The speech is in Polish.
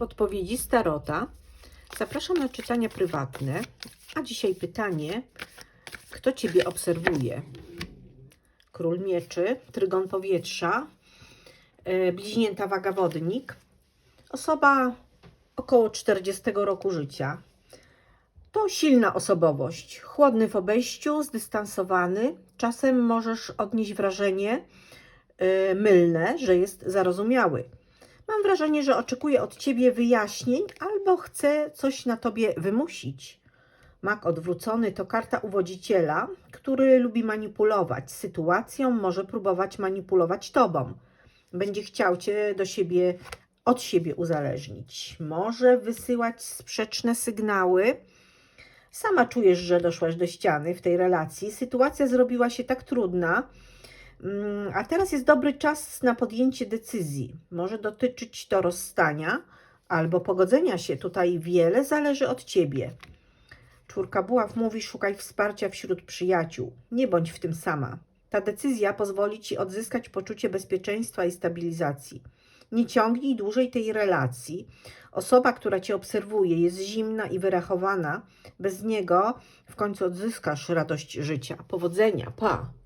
podpowiedzi Starota. Zapraszam na czytania prywatne. A dzisiaj pytanie: kto Ciebie obserwuje? Król mieczy, trygon powietrza, e, bliźnięta waga wodnik, osoba około 40 roku życia. To silna osobowość, chłodny w obejściu, zdystansowany. Czasem możesz odnieść wrażenie e, mylne, że jest zarozumiały. Mam wrażenie, że oczekuje od ciebie wyjaśnień albo chce coś na tobie wymusić. Mak odwrócony to karta uwodziciela, który lubi manipulować sytuacją, może próbować manipulować tobą. Będzie chciał cię do siebie, od siebie uzależnić. Może wysyłać sprzeczne sygnały. Sama czujesz, że doszłaś do ściany w tej relacji. Sytuacja zrobiła się tak trudna, A teraz jest dobry czas na podjęcie decyzji. Może dotyczyć to rozstania albo pogodzenia się. Tutaj wiele zależy od ciebie. Czwórka buław mówi: szukaj wsparcia wśród przyjaciół. Nie bądź w tym sama. Ta decyzja pozwoli ci odzyskać poczucie bezpieczeństwa i stabilizacji. Nie ciągnij dłużej tej relacji. Osoba, która cię obserwuje, jest zimna i wyrachowana. Bez niego w końcu odzyskasz radość życia. Powodzenia, pa!